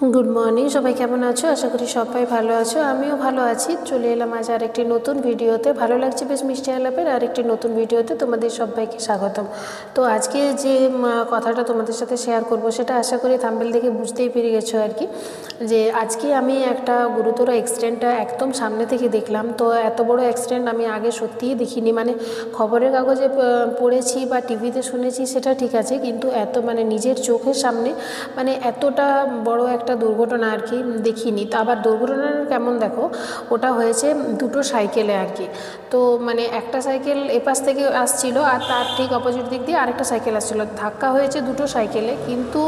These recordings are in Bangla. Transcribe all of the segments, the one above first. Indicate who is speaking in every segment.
Speaker 1: গুড মর্নিং সবাই কেমন আছো? আশা করি সবাই ভালো আছো। আমিও ভালো আছি। চলে এলাম আজ আরেকটি নতুন ভিডিওতে। ভালো লাগছে বেশ মিষ্টি আলাপের আরেকটি নতুন ভিডিওতে তোমাদের সবাইকে স্বাগতম। তো আজকে যে কথাটা তোমাদের সাথে শেয়ার করব সেটা আশা করি থাম্বেল দেখে বুঝতেই পেরে গেছো আর কি। যে আজকে আমি একটা গুরুতর অ্যাক্সিডেন্টটা একদম সামনে থেকে দেখলাম। তো এত বড় অ্যাক্সিডেন্ট আমি আগে সত্যিই দেখিনি। মানে খবরের কাগজে পড়েছি বা টিভিতে শুনেছি সেটা ঠিক আছে। কিন্তু এত মানে নিজের চোখের সামনে মানে এতটা বড় একটা দুর্ঘটনা আর কি দেখিনি। তো আবার দুর্ঘটনাটা কেমন দেখো? ওটা হয়েছে দুটো সাইকেলে আর কি। তো মানে একটা সাইকেল এপাশ থেকে আসছিল আর তার ঠিক অপোজিট দিক দিয়ে আরেকটা সাইকেল আসছিল। ধাক্কা হয়েছে দুটো সাইকেলে, কিন্তু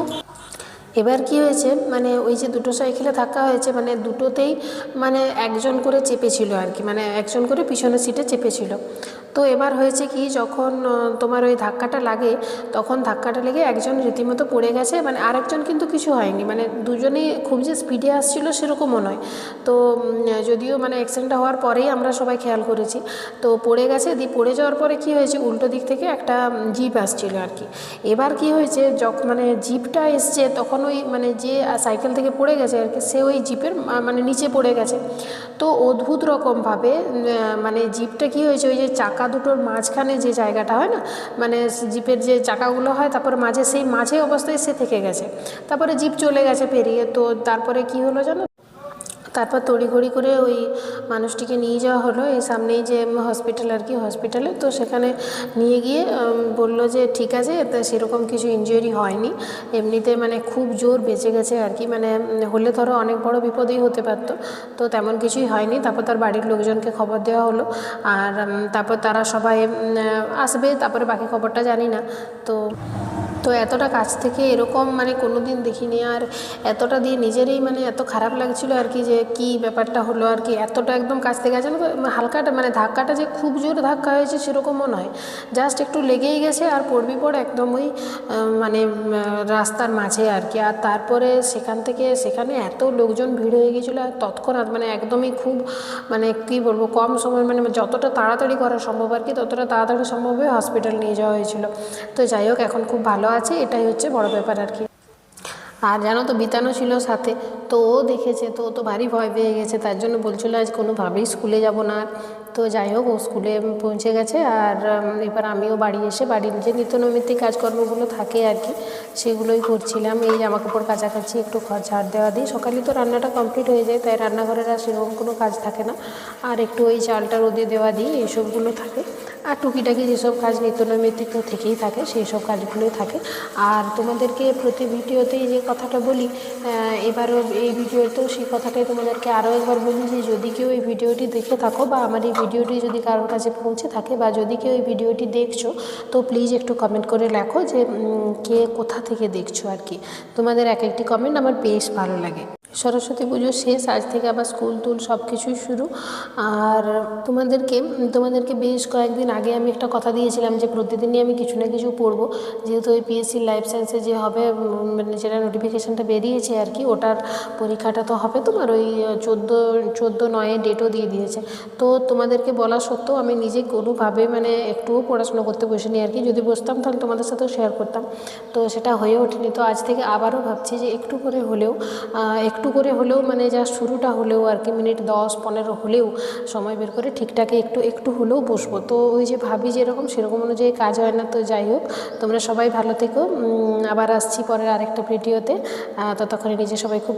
Speaker 1: এবার কি হয়েছে? মানে ওই যে দুটো সাইকেলে ধাক্কা হয়েছে মানে দুটোতেই মানে একজন করে চেপেছিল আর কি। মানে একজন করে পিছনের সিটে চেপেছিল। তো এবার হয়েছে কি, যখন তোমার ওই ধাক্কাটা লাগে, তখন ধাক্কাটা লেগে একজন রীতিমতো পড়ে গেছে মানে আরেকজন কিন্তু কিছু হয়নি মানে দুজনেই খুব যে স্পিডে আসছিল সেরকমও নয়। তো যদিও মানে অ্যাক্সিডেন্টটা হওয়ার পরেই আমরা সবাই খেয়াল করেছি। তো পড়ে গেছে, দিয়ে পড়ে যাওয়ার পরে কি হয়েছে, উল্টো দিক থেকে একটা জিপ আসছিল আর কি। এবার কি হয়েছে যখন মানে জিপটা এসছে, তখন ওই মানে যে সাইকেল থেকে পড়ে গেছে আর কি, সে ওই জিপের মানে নিচে পড়ে গেছে। তো অদ্ভুত রকমভাবে মানে জিপটা কি হয়েছে, ওই যে চাকা দুটোর মাঝখানে যে জায়গাটা হয় না মানে জিপের যে চাকাগুলো হয়, তারপরে মাঝে সেই মাঝে অবস্থায় সে থেকে গেছে। তারপরে জিপ চলে গেছে পেরিয়ে, তো তারপরে কি হলো জানো? তারপর তড়িঘড়ি করে ওই মানুষটিকে নিয়ে যাওয়া হলো। এই সামনেই যে হসপিটাল আর কি হসপিটালে তো সেখানে নিয়ে গিয়ে বলল যে, ঠিক আছে সেরকম কিছু ইনজুরি হয়নি। এমনিতে মানে খুব জোর বেঁচে গেছে আর কি। মানে হলে ধরো অনেক বড় বিপদেই হতে পারতো। তো তেমন কিছুই হয়নি। তারপর তার বাড়ির লোকজনকে খবর দেওয়া হলো। আর তারপর তারা সবাই আসবে। তারপরে বাকি খবরটা জানি না। তো তো এতটা কাছ থেকে এরকম মানে কোনো দিন দেখিনি আর এতটা দিয়ে নিজেরই মানে এত খারাপ লাগছিল আর কি যে কি ব্যাপারটা হলো আর কি। এতটা একদম কাছ থেকে আছে হালকাটা মানে ধাক্কাটা যে খুব জোর ধাক্কা হয়েছে সেরকমও নয়। জাস্ট একটু লেগেই গেছে আর পড়বি পড় একদম ওই মানে রাস্তার মাঝে আর কি। আর তারপরে সেখান থেকে সেখানে এত লোকজন ভিড় হয়ে গিয়েছিল আর তৎক্ষণাৎ মানে একদমই খুব মানে কি বলব কম সময় মানে যতটা তাড়াতাড়ি করা সম্ভব আর কি, ততটা তাড়াতাড়ি সম্ভব হয়ে হসপিটাল নিয়ে যাওয়া হয়েছিল। তো যাই হোক, এখন খুব ভালো আছে, এটাই হচ্ছে বড় ব্যাপার আর কি। আর জানো তো বিতানো ছিল সাথে, তো ও দেখেছে, তো ও তো ভারী ভয় পেয়ে গেছে, তার জন্য বলছিল আজ কোনোভাবেই স্কুলে যাব না। আর তো যাই হোক, ও স্কুলে পৌঁছে গেছে, আর এবার আমিও বাড়ি এসে বাড়ির যে নিত্যনৈমিত্তিক কাজকর্মগুলো থাকে আর কি, সেগুলোই করছিলাম। এই জামা কাপড় কাছাকাছি একটু ঘর ঝাড় দেওয়া দিই সকালে তো রান্নাটা কমপ্লিট হয়ে যায়, তাই রান্নাঘরের আর সেরকম কোনো কাজ থাকে না। আর একটু ওই চালটা রোদে দেওয়া দিই এইসবগুলো থাকে। আর টুকিটাকি যেসব কাজ নিত্যনৈমিত্তিক থেকেই থাকে, সেই সব কাজগুলোই থাকে। আর তোমাদেরকে প্রতি ভিডিওতেই যে কথাটা বলি এবারও এই ভিডিওতেও সেই কথাটাই তোমাদেরকে আরও একবার বলি যে, যদি কেউ এই ভিডিওটি দেখে থাকো বা আমার এই ভিডিওটি যদি কারোর কাছে পৌঁছে থাকে বা যদি কেউ এই ভিডিওটি দেখছ, তো প্লিজ একটু কমেন্ট করে লেখো যে কে কোথা থেকে দেখছ আর কি। তোমাদের এক একটি কমেন্ট আমার বেশ ভালো লাগে। সরস্বতী পুজো শেষ আজ থেকে আবার স্কুল টুল সব কিছুই শুরু। আর তোমাদেরকে তোমাদেরকে বেশ কয়েকদিন আগে আমি একটা কথা দিয়েছিলাম যে প্রতিদিনই আমি কিছু না কিছু পড়ব। যেহেতু ওই পিএসসি লাইফ সায়েন্সে যে হবে মানে যেটা নোটিফিকেশানটা বেরিয়েছে আর কি ওটার পরীক্ষাটা তো হবে তোমার ওই চোদ্দ চোদ্দ নয়ে ডেটও দিয়ে দিয়েছে। তো তোমাদেরকে বলা সত্ত্বেও আমি নিজে কোনোভাবে মানে একটুও পড়াশোনা করতে বসিনি আর কি। যদি বসতাম তাহলে তোমাদের সাথেও শেয়ার করতাম। তো সেটা হয়ে ওঠেনি। তো আজ থেকে আবারও ভাবছি যে একটু করে হলেও আহ, একটু করে হলেও মানে যা শুরুটা হলেও আর কি, মিনিট দশ, পনেরো হলেও সময় বের করে ঠিকঠাক একটু একটু হলেও বসবো। তো ওই যে ভাবি যেরকম, সেরকম অনুযায়ী কাজ হয় না, তো যাই হোক, তোমরা সবাই ভালো থেকো। আবার আসছি পরের আরেকটা ভিডিওতে। ততক্ষণে নিজে সবাই খুব